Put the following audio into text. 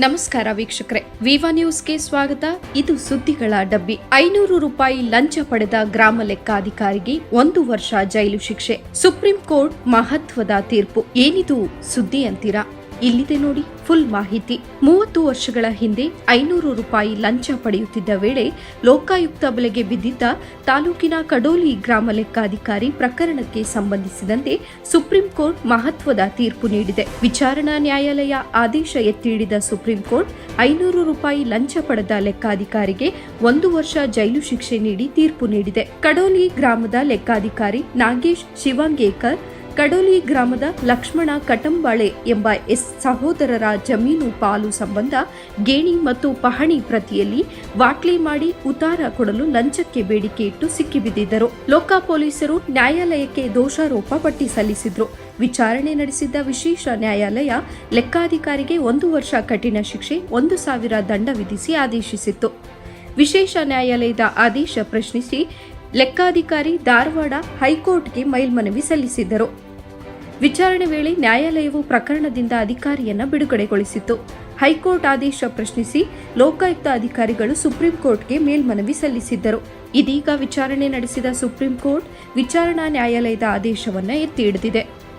ನಮಸ್ಕಾರ ವೀಕ್ಷಕರೇ. ವಿವಾ ನ್ಯೂಸ್ಗೆ ಸ್ವಾಗತ. ಇದು ಸುದ್ದಿಗಳ ಡಬ್ಬಿ. ಐನೂರು ರೂಪಾಯಿ ಲಂಚ ಪಡೆದ ಗ್ರಾಮ ಲೆಕ್ಕಾಧಿಕಾರಿಗೆ ಒಂದು ವರ್ಷ ಜೈಲು ಶಿಕ್ಷೆ. ಸುಪ್ರೀಂ ಕೋರ್ಟ್ ಮಹತ್ವದ ತೀರ್ಪು. ಏನಿದು ಸುದ್ದಿ ಅಂತೀರಾ? ಇಲ್ಲಿದೆ ನೋಡಿ, ಫುಲ್ ಮಾಹಿತಿ. ಮೂವತ್ತು ವರ್ಷಗಳ ಹಿಂದೆ ಐನೂರು ರೂಪಾಯಿ ಲಂಚ ಪಡೆಯುತ್ತಿದ್ದ ವೇಳೆ ಲೋಕಾಯುಕ್ತ ಬಲೆಗೆ ಬಿದ್ದಿದ್ದ ತಾಲೂಕಿನ ಕಡೋಲಿ ಗ್ರಾಮ ಲೆಕ್ಕಾಧಿಕಾರಿ ಪ್ರಕರಣಕ್ಕೆ ಸಂಬಂಧಿಸಿದಂತೆ ಸುಪ್ರೀಂ ಕೋರ್ಟ್ ಮಹತ್ವದ ತೀರ್ಪು ನೀಡಿದೆ. ವಿಚಾರಣಾ ನ್ಯಾಯಾಲಯ ಆದೇಶ ಎತ್ತಿ ಹಿಡಿದ ಸುಪ್ರೀಂ ಕೋರ್ಟ್ ಐನೂರು ರೂಪಾಯಿ ಲಂಚ ಪಡೆದ ಲೆಕ್ಕಾಧಿಕಾರಿಗೆ ಒಂದು ವರ್ಷ ಜೈಲು ಶಿಕ್ಷೆ ನೀಡಿ ತೀರ್ಪು ನೀಡಿದೆ. ಕಡೋಲಿ ಗ್ರಾಮದ ಲೆಕ್ಕಾಧಿಕಾರಿ ನಾಗೇಶ್ ಶಿವಂಗೇಕರ್ ಕಡೋಲಿ ಗ್ರಾಮದ ಲಕ್ಷ್ಮಣ ಕಟಂಬಾಳೆ ಎಂಬ ಎಸ್ ಸಹೋದರರ ಜಮೀನು ಪಾಲು ಸಂಬಂಧ ಗೇಣಿ ಮತ್ತು ಪಹಣಿ ಪ್ರತಿಯಲ್ಲಿ ವಾಟ್ಲಿ ಮಾಡಿ ಉತಾರ ಕೊಡಲು ಲಂಚಕ್ಕೆ ಬೇಡಿಕೆ ಇಟ್ಟು ಸಿಕ್ಕಿಬಿದ್ದಿದ್ದರು. ಲೋಕ ಪೊಲೀಸರು ನ್ಯಾಯಾಲಯಕ್ಕೆ ದೋಷಾರೋಪ ಪಟ್ಟಿ ಸಲ್ಲಿಸಿದ್ರು. ವಿಚಾರಣೆ ನಡೆಸಿದ್ದ ವಿಶೇಷ ನ್ಯಾಯಾಲಯ ಲೆಕ್ಕಾಧಿಕಾರಿಗೆ ಒಂದು ವರ್ಷ ಕಠಿಣ ಶಿಕ್ಷೆ, ಒಂದು ಸಾವಿರ ದಂಡ ವಿಧಿಸಿ ಆದೇಶಿಸಿತ್ತು. ವಿಶೇಷ ನ್ಯಾಯಾಲಯದ ಆದೇಶ ಪ್ರಶ್ನಿಸಿ ಲೆಕ್ಕಾಧಿಕಾರಿ ಧಾರವಾಡ ಹೈಕೋರ್ಟ್ಗೆ ಮೇಲ್ಮನವಿ ಸಲ್ಲಿಸಿದ್ದರು. ವಿಚಾರಣೆ ವೇಳೆ ನ್ಯಾಯಾಲಯವು ಪ್ರಕರಣದಿಂದ ಅಧಿಕಾರಿಯನ್ನು ಬಿಡುಗಡೆಗೊಳಿಸಿತ್ತು. ಹೈಕೋರ್ಟ್ ಆದೇಶ ಪ್ರಶ್ನಿಸಿ ಲೋಕಾಯುಕ್ತ ಅಧಿಕಾರಿಗಳು ಸುಪ್ರೀಂ ಕೋರ್ಟ್ಗೆ ಮೇಲ್ಮನವಿ ಸಲ್ಲಿಸಿದ್ದರು. ಇದೀಗ ವಿಚಾರಣೆ ನಡೆಸಿದ ಸುಪ್ರೀಂ ಕೋರ್ಟ್ ವಿಚಾರಣಾ ನ್ಯಾಯಾಲಯದ ಆದೇಶವನ್ನು ಎತ್ತಿ ಹಿಡಿದಿದೆ.